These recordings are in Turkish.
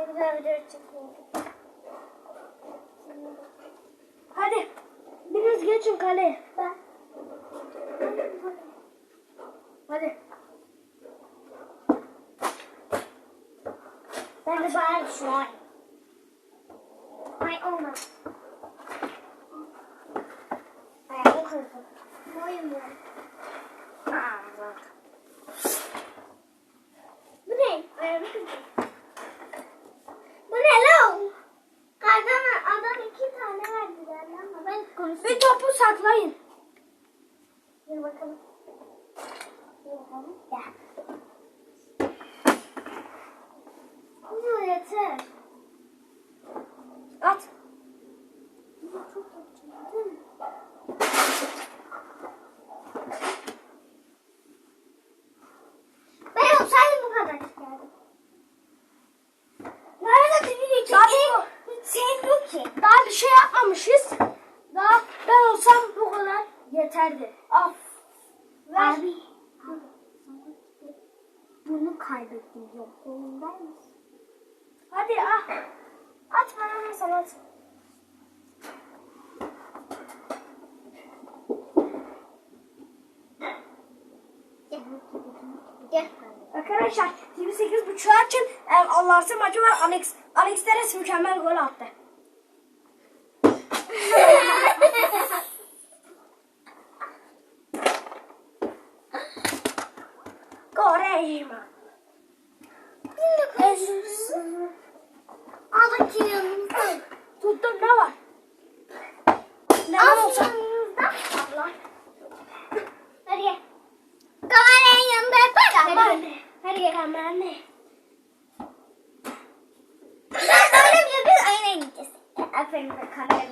Ne güzel video çekiyorum. Hadi. Biriniz geçin kaleye. Hadi. Ben de bana düşünüyorum. Ay olmaz. Ayağımı kırdım. Boyum var. Bu ne? Kırdım. Bu ne lan? Adam, adam iki tane verdiler ama ben konuştum. Bir topu saklayın. Dur bakalım. Dur bakalım. Ya. Bu yeter. At. Bu çok yapacağım değil mi? Ben olsaydım bu kadar çıkardım. Nerede dili Daha hiç sevmiyor ki. Daha bir şey yapmamışız. Daha ben olsam bu kadar yeterdi. Af. Abi. Bunu kaybettim. Yok. Kolum ver misin? Hadi ah. At bana mesela at. Gel. Gel. Arkadaşlar TV8 buçuğu açın. Em, Allah'sı maçı var. Alex, Alex Teres mükemmel gol attı. Goreyma. Aldaki yanımızda. Tuttum ne var? Ne var. Hadi gel. Kameranın yanında yapar. Hadi. Hadi gel hemen ne? Öyle bile biz aynaya gideceğiz. Aferin be kamerayı.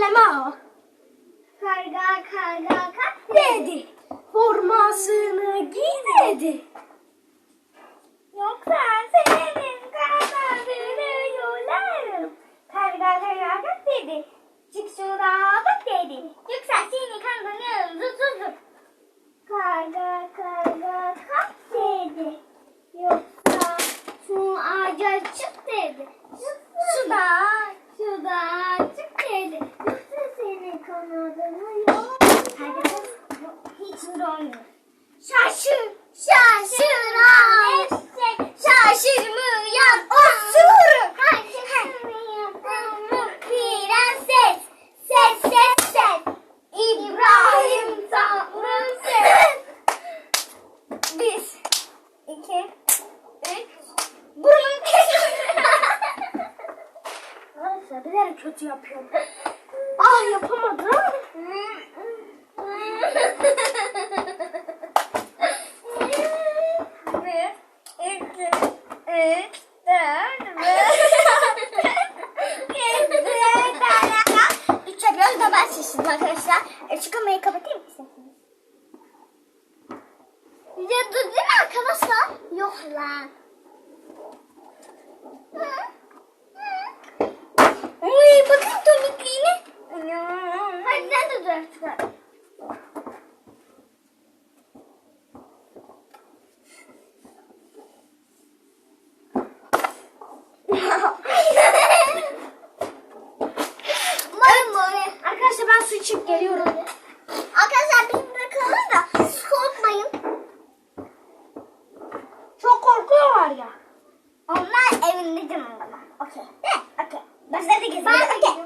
LMO. Kötü yapıyorum. Ah yapamadım. Bir, iki, üç, dört, beş. Üç yapıyoruz da ben şiştim arkadaşlar. E, şu kamerayı kapatayım mı isterseniz? Ya dur değil mi arkadaşlar? Yok lan. Uy bakın tomikliğine. Hadi sen de dur. Çıkar. Umarım böyle. Arkadaşlar ben su içip geliyorum. Arkadaşlar biz bırakalım da siz korkmayın. Çok korkuyorlar ya. Onlar evinde canım bana. Okey. De, okey. Başladı gezelim. Ben okey.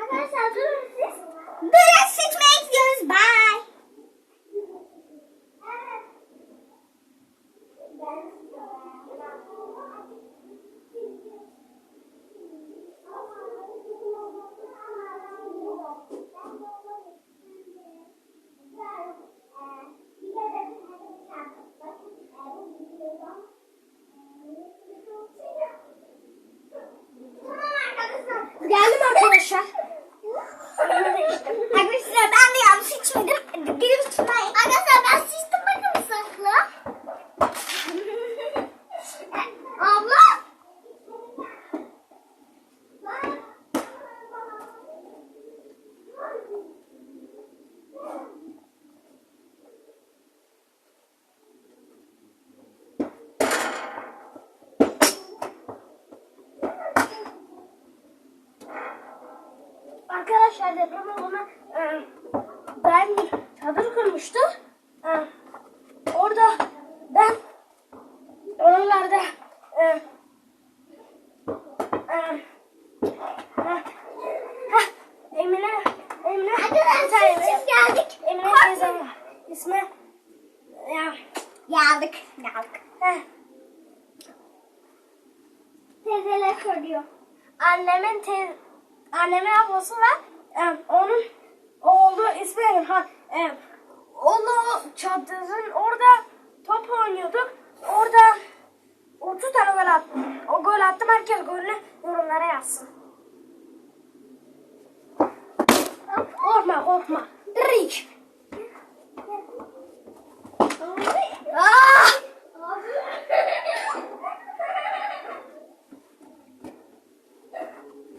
Arkadaşlar durun siz. Böyle seçmeye gidiyoruz. Bye. Geldim arkadaşlar. Arkadaşlar ben de yanlış içmedim. Gelip tutmayın. Arkadaşlar ben sıçtım Arkadaşlar deprem olduğuna e, ben bir çadır kurmuştu. E, orada ben oralarda e, e, Emine Emine Arkadaşlar siz geldik. Emine teyzem. İsmi ya Geldik. Geldik. heh, Teyzeler soruyor. annemin te annemin ablası var. E, onun oğlu ismi ha e, onu çadırın orada top oynuyorduk. Orada 30 tane gol attım. O gol attım herkes golünü yorumlara yazsın. Korkma korkma. Direkt. Ah!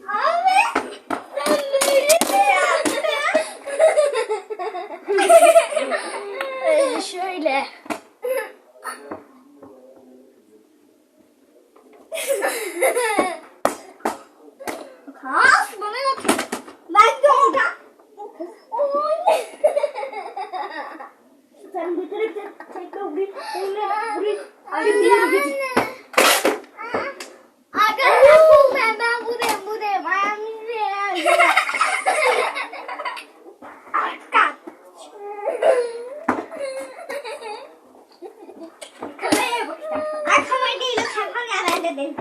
Abi sen böyle mi yaptın? Ee, şöyle. Kas bana yok. Ben de orada. Oy. Sen götürüp de tekrar buraya, buraya, buraya. Hadi Anne, yürü git. anne. Arkadaşlar bu ben ben buradayım buradayım. Ayağım izleyen. Arka. Kameraya bak. Ay kamera değil o telefon ya ben de değil.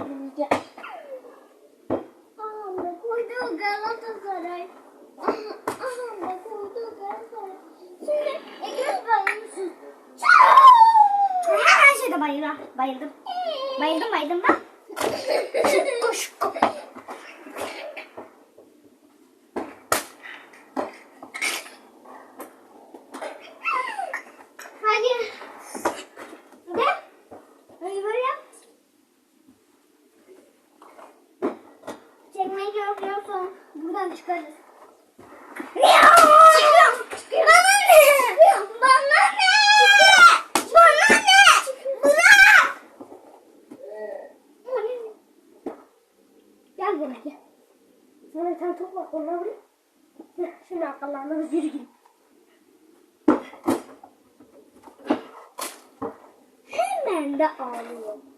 Aha koydu Galatasaray. Koydu Galatasaray. Şimdi ekran bayılmışsın. Her şeyde bayıldım. Bayıldım. Bayıldım bayıldım ben. Böyle. Çıkıyorum. Çıkıyorum. Bana ne? Çıkıyorum. Ne? Çıkıyorum. Bana ne? Gel gel. Sana bir tane top var. Onunla vurayım. Şimdi arkalarına. Hemen de ağlıyorum.